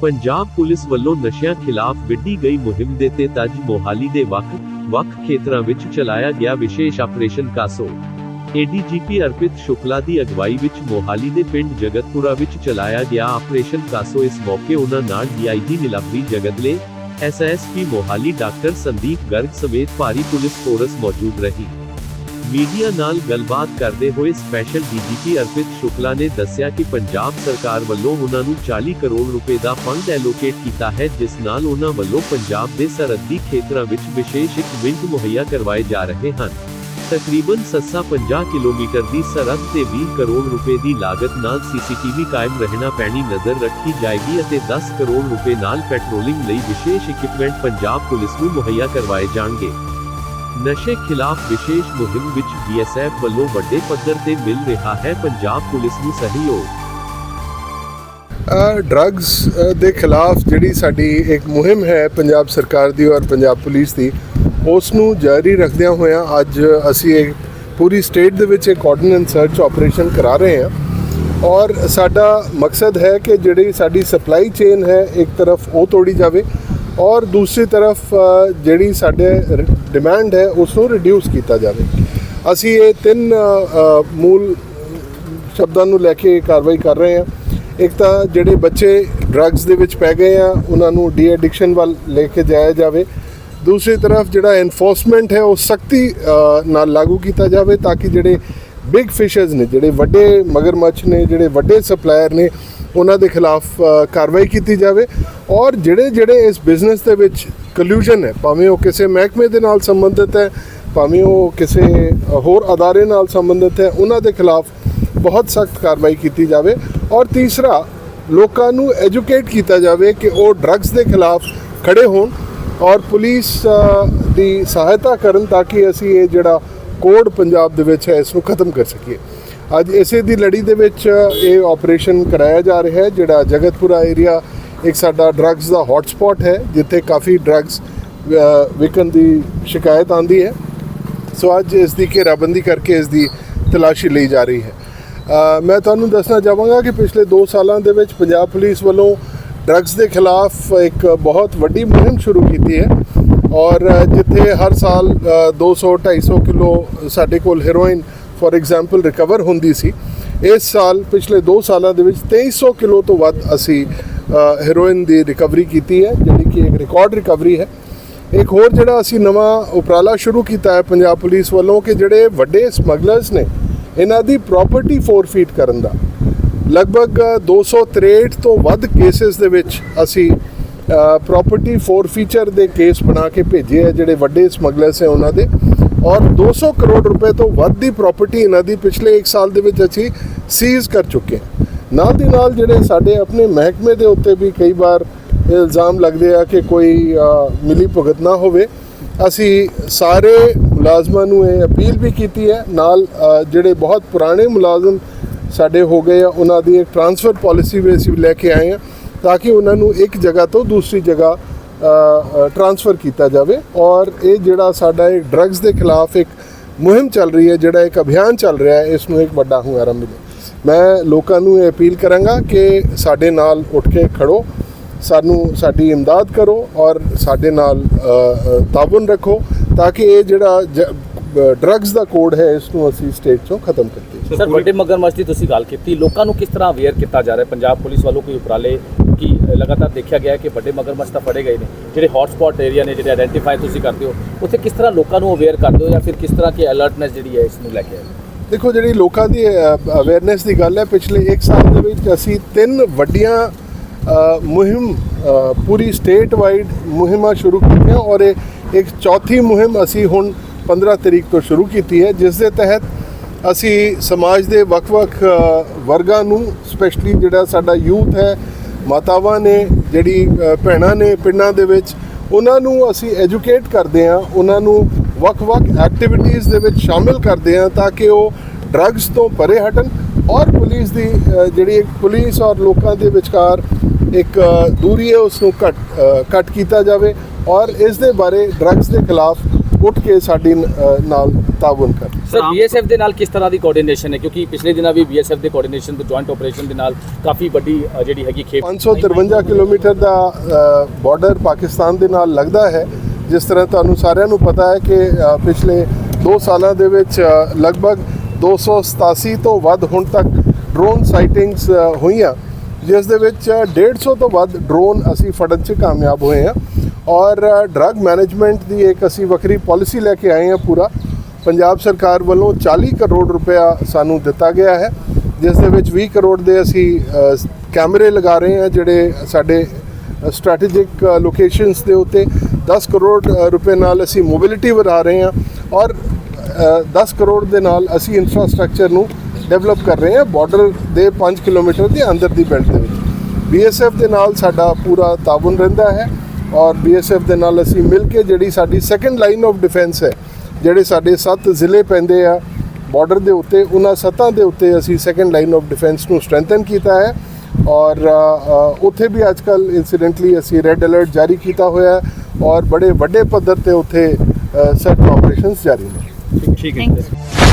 Punjab police ਵੱਲੋਂ ਨਸ਼ਿਆਂ ਖਿਲਾਫ ਵਿੱਢੀ ਗਈ ਮੁਹਿੰਮ ਦੇ ਤਹਿਤ ਅੱਜ ਮੋਹਾਲੀ ਦੇ ਵੱਖ ਵੱਖ ਖੇਤਰਾਂ ਵਿੱਚ ਚਲਾਇਆ ਗਿਆ ਵਿਸ਼ੇਸ਼ operation CASO. ADGP Arpit Shukla ਦੀ ਅਗਵਾਈ ਵਿੱਚ ਮੋਹਾਲੀ ਦੇ ਪਿੰਡ ਜਗਤਪੁਰਾ ਵਿੱਚ ਚਲਾਇਆ ਗਿਆ ਆਪਰੇਸ਼ਨ ਕਾਸੋ। ਇਸ ਮੌਕੇ ਉਹਨਾਂ ਨਾਲ DIG Nilabari Jagdale SSP Mohali doctor Sandeep Garg ਸਮੇਤ ਭਾਰੀ ਪੁਲਿਸ ਫੋਰਸ ਮੌਜੂਦ ਰਹੀ। ਮੀਡੀਆ ਨਾਲ ਗੱਲਬਾਤ ਕਰਦੇ ਹੋਏ ਸਪੈਸ਼ਲ ਡੀਜੀਪੀ ਅਰਪਿਤ ਸ਼ੁਕਲਾ ਨੇ ਦੱਸਿਆ ਕਿ ਪੰਜਾਬ ਸਰਕਾਰ ਵੱਲੋਂ ਉਹਨਾਂ ਨੂੰ 40 ਕਰੋੜ ਰੁਪਏ ਦਾ ਫੰਡ ਐਲੋਕੇਟ ਕੀਤਾ ਹੈ, ਜਿਸ ਨਾਲ ਉਹਨਾਂ ਵੱਲੋਂ ਪੰਜਾਬ ਦੇ ਸਰਹੱਦੀ ਖੇਤਰਾਂ ਵਿੱਚ ਵਿਸ਼ੇਸ਼ ਇੱਕ ਵਿੰਗ ਮੁਹੱਈਆ ਕਰਵਾਏ ਜਾ ਰਹੇ ਹਨ। ਤਕਰੀਬਨ ਸੱਸਾ 50 ਕਿਲੋਮੀਟਰ ਦੀ ਸਰਹੱਦ ਤੇ 20 ਕਰੋੜ ਰੁਪਏ ਦੀ ਲਾਗਤ ਨਾਲ ਸੀਸੀਟੀਵੀ ਕਾਇਮ ਰਹਿਣਾ ਪੈਣੀ ਨਜ਼ਰ ਰੱਖੀ ਜਾਏਗੀ ਅਤੇ 10 ਕਰੋੜ ਰੁਪਏ ਨਾਲ ਪੈਟਰੋਲਿੰਗ ਲਈ ਵਿਸ਼ੇਸ਼ ਇਕਵਿਪਮੈਂਟ ਪੰਜਾਬ ਪੁਲਿਸ ਨੂੰ ਮੁਹੱਈਆ ਕਰਵਾਏ ਜਾਣਗੇ। ਨਸ਼ੇ ਖਿਲਾਫ ਵਿਸ਼ੇਸ਼ ਮੁਹਿੰਮ ਵਿੱਚ ਬੀਐਸਐਫ ਵੱਲੋਂ ਵੱਡੇ ਪੱਧਰ ਤੇ ਮਿਲ ਰਿਹਾ ਹੈ ਪੰਜਾਬ ਪੁਲਿਸ ਨੂੰ ਸਹਿਯੋਗ। ਡਰੱਗਸ ਦੇ ਖਿਲਾਫ ਜਿਹੜੀ ਸਾਡੀ ਇੱਕ ਮੁਹਿੰਮ ਹੈ ਪੰਜਾਬ ਸਰਕਾਰ ਦੀ ਔਰ ਪੰਜਾਬ ਪੁਲਿਸ ਦੀ, ਉਸ ਨੂੰ ਜਾਰੀ ਰੱਖਦਿਆਂ ਹੋਇਆਂ ਅੱਜ ਅਸੀਂ ਇੱਕ ਪੂਰੀ ਸਟੇਟ ਦੇ ਵਿੱਚ ਇੱਕ ਆਰਡੀਨੈਂਸ ਸਰਚ ਆਪਰੇਸ਼ਨ ਕਰਾ ਰਹੇ ਹਾਂ। ਔਰ ਸਾਡਾ ਮਕਸਦ ਹੈ ਕਿ ਜਿਹੜੀ ਸਾਡੀ ਸਪਲਾਈ ਚੇਨ ਹੈ ਇੱਕ ਤਰਫ ਉਹ ਤੋੜੀ ਜਾਵੇ ਔਰ ਦੂਸਰੀ ਤਰਫ ਜਿਹੜੀ ਸਾਡੇ ਡਿਮਾਂਡ ਹੈ ਉਸ ਨੂੰ ਰਿਡਿਊਸ ਕੀਤਾ ਜਾਵੇ। ਅਸੀਂ ਇਹ ਤਿੰਨ ਮੂਲ ਸ਼ਬਦਾਂ ਨੂੰ ਲੈ ਕੇ ਕਾਰਵਾਈ ਕਰ ਰਹੇ ਹਾਂ। ਇੱਕ ਤਾਂ ਜਿਹੜੇ ਬੱਚੇ ਡਰੱਗਸ ਦੇ ਵਿੱਚ ਪੈ ਗਏ ਆ, ਉਹਨਾਂ ਨੂੰ ਡੀ ਐਡਿਕਸ਼ਨ ਵੱਲ ਲੈ ਕੇ ਜਾਇਆ ਜਾਵੇ। ਦੂਸਰੀ ਤਰਫ ਜਿਹੜਾ ਐਨਫੋਰਸਮੈਂਟ ਹੈ, ਉਹ ਸਖਤੀ ਨਾਲ ਲਾਗੂ ਕੀਤਾ ਜਾਵੇ ਤਾਂ ਕਿ ਜਿਹੜੇ ਬਿਗ ਫਿਸ਼ਰਸ ਨੇ, ਜਿਹੜੇ ਵੱਡੇ ਮਗਰਮੱਛ ਨੇ, ਜਿਹੜੇ ਵੱਡੇ ਸਪਲਾਇਰ ਨੇ ਉਹਨਾਂ ਦੇ ਖਿਲਾਫ ਕਾਰਵਾਈ ਕੀਤੀ ਜਾਵੇ। ਔਰ ਜਿਹੜੇ ਜਿਹੜੇ ਇਸ ਬਿਜ਼ਨਸ ਦੇ ਵਿੱਚ ਕਲੂਜਨ ਹੈ, ਭਾਵੇਂ ਉਹ ਕਿਸੇ ਮਹਿਕਮੇ ਦੇ ਨਾਲ ਸੰਬੰਧਿਤ ਹੈ, ਭਾਵੇਂ ਉਹ ਕਿਸੇ ਹੋਰ ਅਦਾਰੇ ਨਾਲ ਸੰਬੰਧਿਤ ਹੈ, ਉਹਨਾਂ ਦੇ ਖਿਲਾਫ ਬਹੁਤ ਸਖਤ ਕਾਰਵਾਈ ਕੀਤੀ ਜਾਵੇ। ਔਰ ਤੀਸਰਾ, ਲੋਕਾਂ ਨੂੰ ਐਜੂਕੇਟ ਕੀਤਾ ਜਾਵੇ ਕਿ ਉਹ ਡਰੱਗਸ ਦੇ ਖਿਲਾਫ ਖੜੇ ਹੋਣ ਔਰ ਪੁਲਿਸ ਦੀ ਸਹਾਇਤਾ ਕਰਨ ਤਾਂ ਕਿ ਅਸੀਂ ਇਹ ਜਿਹੜਾ ਕੋਡ ਪੰਜਾਬ ਦੇ ਵਿੱਚ ਹੈ, ਇਸ ਨੂੰ ਖਤਮ ਕਰ ਸਕੀਏ। ਅੱਜ ਇਸੇ ਦੀ ਲੜੀ ਦੇ ਵਿੱਚ ਇਹ ਆਪਰੇਸ਼ਨ ਕਰਾਇਆ ਜਾ ਰਿਹਾ ਹੈ ਜਿਹੜਾ ਜਗਤਪੁਰਾ ਏਰੀਆ ਇੱਕ ਸਾਡਾ ਡਰੱਗਸ ਦਾ ਹੌਟ ਹੈ ਜਿੱਥੇ ਕਾਫੀ ਡਰੱਗਸ ਵਿਕਣ ਦੀ ਸ਼ਿਕਾਇਤ ਆਂਦੀ ਹੈ। ਸੋ ਅੱਜ ਇਸ ਦੀ ਘੇਰਾਬੰਦੀ ਕਰਕੇ ਇਸ ਦੀ ਤਲਾਸ਼ੀ ਲਈ ਜਾ ਰਹੀ ਹੈ। ਮੈਂ ਤੁਹਾਨੂੰ ਦੱਸਣਾ ਚਾਹਾਂਗਾ ਕਿ ਪਿਛਲੇ 2 ਸਾਲਾਂ ਦੇ ਵਿੱਚ ਪੰਜਾਬ ਪੁਲਿਸ ਵੱਲੋਂ ਡਰੱਗਸ ਦੇ ਖਿਲਾਫ ਇੱਕ ਬਹੁਤ ਵੱਡੀ ਮੁਹਿੰਮ ਸ਼ੁਰੂ ਕੀਤੀ ਹੈ ਔਰ ਜਿੱਥੇ ਹਰ ਸਾਲ ਅ, 200 250 ਕਿਲੋ ਸਾਡੇ ਕੋਲ ਹੈਰੋਇਨ ਫੋਰ ਐਗਜ਼ਾਮਪਲ ਰਿਕਵਰ ਹੁੰਦੀ ਸੀ ਇਸ ਸਾਲ ਪਿਛਲੇ 2 ਸਾਲਾਂ ਦੇ ਵਿੱਚ 2300 ਕਿਲੋ ਤੋਂ ਵੱਧ ਅਸੀਂ ਹੈਰੋਇਨ ਦੀ ਰਿਕਵਰੀ ਕੀਤੀ ਹੈ ਜਿਹੜੀ ਕਿ ਇੱਕ ਰਿਕਾਰਡ ਰਿਕਵਰੀ ਹੈ ਇੱਕ ਹੋਰ ਜਿਹੜਾ ਅਸੀਂ ਨਵਾਂ ਉਪਰਾਲਾ ਸ਼ੁਰੂ ਕੀਤਾ ਹੈ ਪੰਜਾਬ ਪੁਲਿਸ ਵੱਲੋਂ ਕਿ ਜਿਹੜੇ ਵੱਡੇ ਸਮਗਲਰਸ ਨੇ ਇਹਨਾਂ ਦੀ ਪ੍ਰਾਪਰਟੀ ਫੋਰਫੀਟ ਕਰਨ ਦਾ ਲਗਭਗ 263 ਤੋਂ ਵੱਧ ਕੇਸਿਸ ਦੇ ਵਿੱਚ ਅਸੀਂ ਪ੍ਰਾਪਰਟੀ ਫੋਰਫੀਚਰ ਦੇ ਕੇਸ ਬਣਾ ਕੇ ਭੇਜੇ ਆ ਜਿਹੜੇ ਵੱਡੇ ਸਮਗਲਰਸ ਹੈ ਉਹਨਾਂ ਦੇ ਔਰ 200 ਕਰੋੜ ਰੁਪਏ ਤੋਂ ਵੱਧ ਦੀ ਪ੍ਰਾਪਰਟੀ ਇਹਨਾਂ ਦੀ ਪਿਛਲੇ 1 ਸਾਲ ਦੇ ਵਿੱਚ ਅਸੀਂ ਸੀਜ਼ ਕਰ ਚੁੱਕੇ ਹਾਂ। ਨਾਲ ਦੀ ਨਾਲ ਜਿਹੜੇ ਸਾਡੇ ਆਪਣੇ ਮਹਿਕਮੇ ਦੇ ਉੱਤੇ ਵੀ ਕਈ ਵਾਰ ਇਹ ਇਲਜ਼ਾਮ ਲੱਗਦੇ ਆ ਕਿ ਕੋਈ ਮਿਲੀ ਭੁਗਤ ਨਾ ਹੋਵੇ, ਅਸੀਂ ਸਾਰੇ ਮੁਲਾਜ਼ਮਾਂ ਨੂੰ ਇਹ ਅਪੀਲ ਵੀ ਕੀਤੀ ਹੈ। ਨਾਲ ਜਿਹੜੇ ਬਹੁਤ ਪੁਰਾਣੇ ਮੁਲਾਜ਼ਮ ਸਾਡੇ ਹੋ ਗਏ ਆ, ਉਹਨਾਂ ਦੀ ਇੱਕ ਟ੍ਰਾਂਸਫਰ ਪਾਲਿਸੀ ਵੀ ਅਸੀਂ ਲੈ ਕੇ ਆਏ ਆ ਤਾਂ ਕਿ ਉਹਨਾਂ ਨੂੰ ਇੱਕ ਜਗ੍ਹਾ ਤੋਂ ਦੂਸਰੀ ਜਗ੍ਹਾ ਟਰਾਂਸਫਰ ਕੀਤਾ ਜਾਵੇ ਔਰ ਇਹ ਜਿਹੜਾ ਸਾਡਾ ਇਹ ਡਰੱਗਸ ਦੇ ਖਿਲਾਫ ਇੱਕ ਮੁਹਿੰਮ ਚੱਲ ਰਹੀ ਹੈ ਜਿਹੜਾ ਇੱਕ ਅਭਿਆਨ ਚੱਲ ਰਿਹਾ ਹੈ ਇਸ ਨੂੰ ਇੱਕ ਵੱਡਾ ਹੁੰਗਾਰਾ ਮਿਲੇ। ਮੈਂ ਲੋਕਾਂ ਨੂੰ ਇਹ ਅਪੀਲ ਕਰਾਂਗਾ ਕਿ ਸਾਡੇ ਨਾਲ ਉੱਠ ਕੇ ਖੜੋ ਸਾਨੂੰ ਸਾਡੀ ਇਮਦਾਦ ਕਰੋ ਔਰ ਸਾਡੇ ਨਾਲ ਅ, ਤਾਬਨ ਰੱਖੋ ਤਾਂ ਕਿ ਇਹ ਜਿਹੜਾ ਡਰੱਗਸ ਦਾ ਕੋਡ ਹੈ ਇਸ ਨੂੰ ਅਸੀਂ ਸਟੇਟ ਚੋਂ ਖਤਮ ਕਰੀਏ ਸਰ ਵੱਡੇ ਮਗਰਮੱਛ ਦੀ ਤੁਸੀਂ ਗੱਲ ਕੀਤੀ ਲੋਕਾਂ ਨੂੰ ਕਿਸ ਤਰ੍ਹਾਂ ਅਵੇਅਰ ਕੀਤਾ ਜਾ ਰਿਹਾ ਪੰਜਾਬ ਪੁਲਿਸ ਵੱਲੋਂ ਕੋਈ ਉਪਰਾਲੇ ਲਗਾਤਾਰ ਦੇਖਿਆ ਗਿਆ ਕਿ ਵੱਡੇ ਮਗਰਮੱਛ ਤਾਂ ਫੜੇ ਗਏ ਨੇ, ਜਿਹੜੇ ਹੌਟਸਪੌਟ ਏਰੀਆ ਨੇ ਜਿਹੜੇ ਆਇਡੈਂਟੀਫਾਈ ਤੁਸੀਂ ਕਰਦੇ ਹੋ, ਉੱਥੇ ਕਿਸ ਤਰ੍ਹਾਂ ਲੋਕਾਂ ਨੂੰ ਅਵੇਅਰ ਕਰਦੇ ਹੋ ਜਾਂ ਫਿਰ ਕਿਸ ਤਰ੍ਹਾਂ ਕਿ ਅਲਰਟਨੈਸ ਜਿਹੜੀ ਹੈ ਇਸ ਨੂੰ ਲੈ ਕੇ ਆਏ? ਦੇਖੋ, ਜਿਹੜੀ ਲੋਕਾਂ ਦੀ ਅਵੇਅਰਨੈਸ ਦੀ ਗੱਲ ਹੈ, ਪਿਛਲੇ 1 ਸਾਲ ਦੇ ਵਿੱਚ ਅਸੀਂ ਤਿੰਨ ਵੱਡੀਆਂ ਮੁਹਿੰਮ ਪੂਰੀ ਸਟੇਟ ਵਾਈਡ ਮੁਹਿੰਮਾਂ ਸ਼ੁਰੂ ਕੀਤੀਆਂ ਔਰ ਇਹ ਇੱਕ ਚੌਥੀ ਮੁਹਿੰਮ ਅਸੀਂ ਹੁਣ 15 ਤਰੀਕ ਤੋਂ ਸ਼ੁਰੂ ਕੀਤੀ ਹੈ, ਜਿਸ ਦੇ ਤਹਿਤ ਅਸੀਂ ਸਮਾਜ ਦੇ ਵੱਖ-ਵੱਖ ਵਰਗਾਂ ਨੂੰ ਸਪੈਸ਼ਲੀ ਜਿਹੜਾ ਸਾਡਾ ਯੂਥ ਹੈ ਮਾਤਾਵਾਂ ਨੇ ਜਿਹੜੀ ਭੈਣਾਂ ਨੇ ਪਿੰਡਾਂ ਦੇ ਵਿੱਚ ਉਹਨਾਂ ਨੂੰ ਅਸੀਂ ਐਜੂਕੇਟ ਕਰਦੇ ਹਾਂ ਉਹਨਾਂ ਨੂੰ ਵੱਖ-ਵੱਖ ਐਕਟੀਵਿਟੀਜ਼ ਦੇ ਵਿੱਚ ਸ਼ਾਮਿਲ ਕਰਦੇ ਹਾਂ ਤਾਂ ਕਿ ਉਹ ਡਰੱਗਸ ਤੋਂ ਪਰੇ ਹਟਣ ਔਰ ਪੁਲਿਸ ਦੀ ਜਿਹੜੀ ਇੱਕ ਪੁਲਿਸ ਔਰ ਲੋਕਾਂ ਦੇ ਵਿਚਕਾਰ ਇੱਕ ਦੂਰੀ ਹੈ ਉਸ ਨੂੰ ਘਟ ਅ, ਘੱਟ ਕੀਤਾ ਜਾਵੇ ਔਰ ਇਸ ਦੇ ਬਾਰੇ ਡਰੱਗਸ ਦੇ ਖਿਲਾਫ ਉੱਠ ਕੇ ਸਾਡੀ ਨਾਲ ਤਾਵਨ ਕਰਨ ਸਰ ਬੀਐਸਐਫ ਦੇ ਨਾਲ ਕਿਸ ਤਰ੍ਹਾਂ ਦੀ ਕੋਆਰਡੀਨੇਸ਼ਨ ਹੈ? ਕਿਉਂਕਿ ਪਿਛਲੇ ਦਿਨਾਂ ਵੀ ਬੀਐਸਐਫ ਦੇ ਕੋਆਰਡੀਨੇਸ਼ਨ ਤੇ ਜੁਆਇੰਟ ਆਪਰੇਸ਼ਨ ਦੇ ਨਾਲ ਕਾਫੀ ਵੱਡੀ ਜਿਹੜੀ ਹੈਗੀ ਖੇਪ 553 ਕਿਲੋਮੀਟਰ ਦਾ ਬਾਰਡਰ ਪਾਕਿਸਤਾਨ ਦੇ ਨਾਲ ਲੱਗਦਾ ਹੈ। ਜਿਸ ਤਰ੍ਹਾਂ ਤੁਹਾਨੂੰ ਸਾਰਿਆਂ ਨੂੰ ਪਤਾ ਹੈ ਕਿ ਪਿਛਲੇ 2 ਸਾਲਾਂ ਦੇ ਵਿੱਚ ਲਗਭਗ 287 ਤੋਂ ਵੱਧ ਹੁਣ ਤੱਕ ਡਰੋਨ ਸਾਈਟਿੰਗਸ ਹੋਈਆਂ। ਜਿਸ ਦੇ ਵਿੱਚ 150 ਤੋਂ ਵੱਧ ਡਰੋਨ ਅਸੀਂ ਫੜਨ 'ਚ ਕਾਮਯਾਬ ਹੋਏ ਹਾਂ। ਔਰ ਡਰੱਗ ਮੈਨੇਜਮੈਂਟ ਦੀ ਇੱਕ ਅਸੀਂ ਵੱਖਰੀ ਪਾਲਿਸੀ ਲੈ ਕੇ ਆਏ ਹਾਂ ਪੂਰਾ। ਪੰਜਾਬ ਸਰਕਾਰ ਵੱਲੋਂ 40 ਕਰੋੜ ਰੁਪਇਆ ਸਾਨੂੰ ਦਿੱਤਾ ਗਿਆ ਹੈ ਜਿਸ ਦੇ ਵਿੱਚ 20 ਕਰੋੜ ਦੇ ਅਸੀਂ ਕੈਮਰੇ ਲਗਾ ਰਹੇ ਹਾਂ ਜਿਹੜੇ ਸਾਡੇ ਸਟ੍ਰੈਟੇਜਿਕ ਲੋਕੇਸ਼ਨਸ ਦੇ ਉੱਤੇ 10 ਕਰੋੜ ਰੁਪਏ ਨਾਲ ਅਸੀਂ ਮੋਬਿਲਿਟੀ ਵਧਾ ਰਹੇ ਹਾਂ ਔਰ ਅ, 10 ਕਰੋੜ ਦੇ ਨਾਲ ਅਸੀਂ ਇਨਫਰਾਸਟ੍ਰਕਚਰ ਨੂੰ ਡਿਵੈਲਪ ਕਰ ਰਹੇ ਹਾਂ ਬਾਰਡਰ ਦੇ 5 ਕਿਲੋਮੀਟਰ ਦੇ ਅੰਦਰ ਦੀ ਬੈਲਟ ਦੇ ਵਿੱਚ। ਬੀਐਸਐਫ ਦੇ ਨਾਲ ਸਾਡਾ ਪੂਰਾ ਤਾਵਨ ਰਹਿੰਦਾ ਹੈ ਔਰ ਬੀਐਸਐਫ ਦੇ ਨਾਲ ਅਸੀਂ ਮਿਲ ਕੇ ਜਿਹੜੀ ਸਾਡੀ ਸੈਕੰਡ ਲਾਈਨ ਆਫ ਡਿਫੈਂਸ ਹੈ ਜਿਹੜੇ ਸਾਡੇ ਸੱਤ ਜ਼ਿਲ੍ਹੇ ਪੈਂਦੇ ਆ ਬਾਰਡਰ ਦੇ ਉੱਤੇ ਉਹਨਾਂ ਸੱਤਾਂ ਦੇ ਉੱਤੇ ਅਸੀਂ ਸੈਕੰਡ ਲਾਈਨ ਆਫ ਡਿਫੈਂਸ ਨੂੰ ਸਟਰੈਂਥਨ ਕੀਤਾ ਹੈ ਔਰ ਉੱਥੇ ਵੀ ਅੱਜਕੱਲ ਇਨਸੀਡੈਂਟਲੀ ਅਸੀਂ ਰੈੱਡ ਅਲਰਟ ਜਾਰੀ ਕੀਤਾ ਹੋਇਆ ਹੈ ਔਰ ਬੜੇ ਵੱਡੇ ਪੱਧਰ ਤੇ ਉੱਥੇ ਸਰਚ ਆਪਰੇਸ਼ਨਸ ਜਾਰੀ ਨੇ। ਠੀਕ ਹੈ